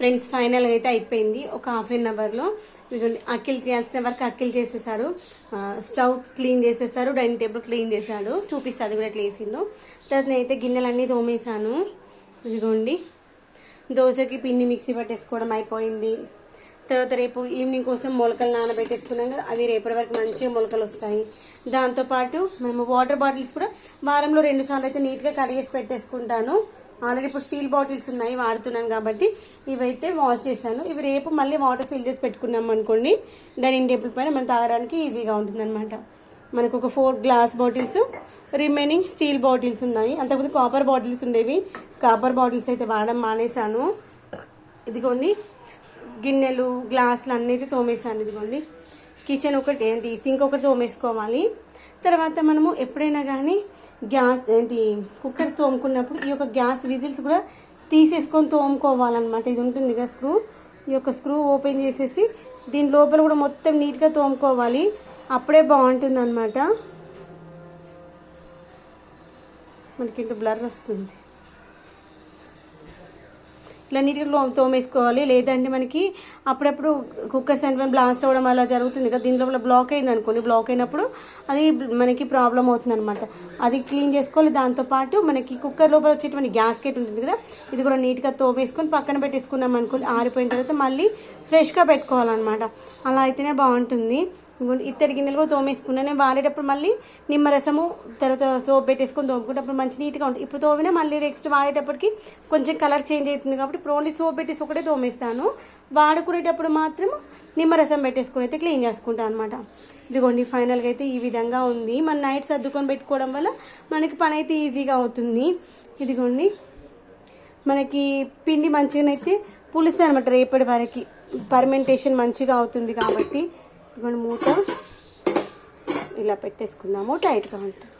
Friends final అయితే అయిపోయింది. ఒక హాఫ్ అన్ అవర్లో ఇదిగోండి అక్కిల్ చేయాల్సిన వరకు అక్కిల్ చేసేసారు స్టవ్ క్లీన్ చేసేసారు డైనింగ్ టేబుల్ క్లీన్ చేశాడు. చూపిస్తే అది కూడా ఎట్లా వేసిండు తర్వాత నేనైతే గిన్నెలన్నీ తోమేశాను. ఇదిగోండి దోశకి పిండి మిక్సీ పట్టేసుకోవడం అయిపోయింది. తర్వాత రేపు ఈవినింగ్ కోసం మొలకలు నానబెట్టేసుకున్నాం కదా అవి రేపటి వరకు మంచిగా మొలకలు వస్తాయి. దాంతోపాటు మేము వాటర్ బాటిల్స్ కూడా వారంలో రెండు సార్లు అయితే నీట్గా కడిగేసి పెట్టేసుకుంటాను. ఆల్రెడీ ఇప్పుడు స్టీల్ బాటిల్స్ ఉన్నాయి వాడుతున్నాను కాబట్టి ఇవైతే వాష్ చేశాను. ఇవి రేపు మళ్ళీ వాటర్ ఫిల్ చేసి పెట్టుకున్నాం అనుకోండి డైనింగ్ టేబుల్ పైన మనం తాగడానికి ఈజీగా ఉంటుందన్నమాట. మనకు ఒక four glass bottles remaining steel bottles ఉన్నాయి. అంతకుముందు కాపర్ బాటిల్స్ ఉండేవి. కాపర్ బాటిల్స్ అయితే వాడడం మానేశాను. ఇదిగోండి గిన్నెలు గ్లాసులు అన్నీ తోమేసాను ఇదిగోండి. కిచెన్ ఒకటి ఏంటి సింక్ ఒకటి తోమేసుకోవాలి. తర్వాత మనము ఎప్పుడైనా కానీ గ్యాస్ ఏంటి కుక్కర్స్ తోముకున్నప్పుడు ఈ యొక్క గ్యాస్ విజిల్స్ కూడా తీసేసుకొని తోముకోవాలన్నమాట. ఇది ఉంటుంది కదా స్క్రూ. ఈ యొక్క స్క్రూ ఓపెన్ చేసేసి దీని లోపల కూడా మొత్తం నీట్గా తోముకోవాలి. అప్పుడే బాగుంటుంది అనమాట మనకి ఇంత బ్లర్ వస్తుంది. ఇట్లా నీట్గా లో తోమేసుకోవాలి. లేదంటే మనకి అప్పుడప్పుడు కుక్కర్ సెంటర్ బ్లాస్ట్ అవ్వడం అలా జరుగుతుంది కదా దీని లోపల బ్లాక్ అయింది అనుకోండి. బ్లాక్ అయినప్పుడు అది మనకి ప్రాబ్లం అవుతుంది అనమాట అది క్లీన్ చేసుకోవాలి. దాంతోపాటు మనకి కుక్కర్ లోపల వచ్చేటువంటి గ్యాస్కెట్ ఉంటుంది కదా ఇది కూడా నీట్గా తోమేసుకొని పక్కన పెట్టేసుకున్నాం అనుకోండి ఆరిపోయిన తర్వాత మళ్ళీ ఫ్రెష్గా పెట్టుకోవాలన్నమాట. అలా అయితేనే బాగుంటుంది. ఇత్తడి గిన్నెలు కూడా తోమేసుకున్నా నేను వాడేటప్పుడు మళ్ళీ నిమ్మరసము తర్వాత సోప్ పెట్టేసుకొని తోముకుంటే మంచి నీట్గా ఉంటుంది. ఇప్పుడు తోమినా మళ్ళీ నెక్స్ట్ వాడేటప్పటికి కొంచెం కలర్ చేంజ్ అవుతుంది కాబట్టి ఇప్పుడు ఓన్లీ సోప్ పెట్టేసి ఒకటే తోమేస్తాను. వాడుకునేటప్పుడు మాత్రం నిమ్మరసం పెట్టేసుకుని అయితే క్లీన్ చేసుకుంటాను అనమాట ఇదిగోండి ఫైనల్గా అయితే ఈ విధంగా ఉంది. మన నైట్ సర్దుకొని పెట్టుకోవడం వల్ల మనకి పని అయితే ఈజీగా అవుతుంది. ఇదిగోండి మనకి పిండి మంచిగానైతే పులుసు అనమాట రేపటి వరకు. పర్మెంటేషన్ మంచిగా అవుతుంది కాబట్టి ఇదిగోండి మూత. ఇలా పెట్టేసుకుందాము. టైట్గా ఉంటుంది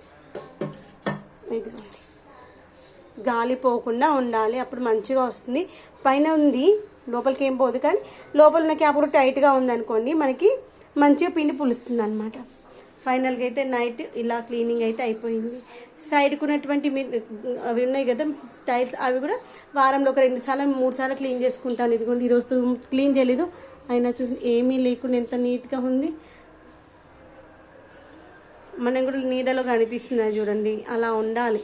ఇదిగోండి. గాలి పోకుండా ఉండాలి. అప్పుడు మంచిగా వస్తుంది. పైన ఉంది. లోపలికి ఏం పోదు కానీ లోపల ఉన్న క్యాప్ కూడా టైట్గా ఉందనుకోండి మనకి మంచిగా పిండి పులుస్తుంది అనమాట ఫైనల్గా అయితే నైట్ ఇలా క్లీనింగ్ అయితే అయిపోయింది. సైడ్కి ఉన్నటువంటి అవి ఉన్నాయి కదా స్టైల్స్ అవి కూడా వారంలో ఒక రెండు సార్లు మూడు సార్లు క్లీన్ చేసుకుంటాను. ఇదిగోండి ఈరోజు క్లీన్ చేయలేదు. అయినా చూ ఏమీ లేకుండా ఎంత నీట్గా ఉంది. మనం కూడా నీడలో కనిపిస్తున్నాయి చూడండి అలా ఉండాలి.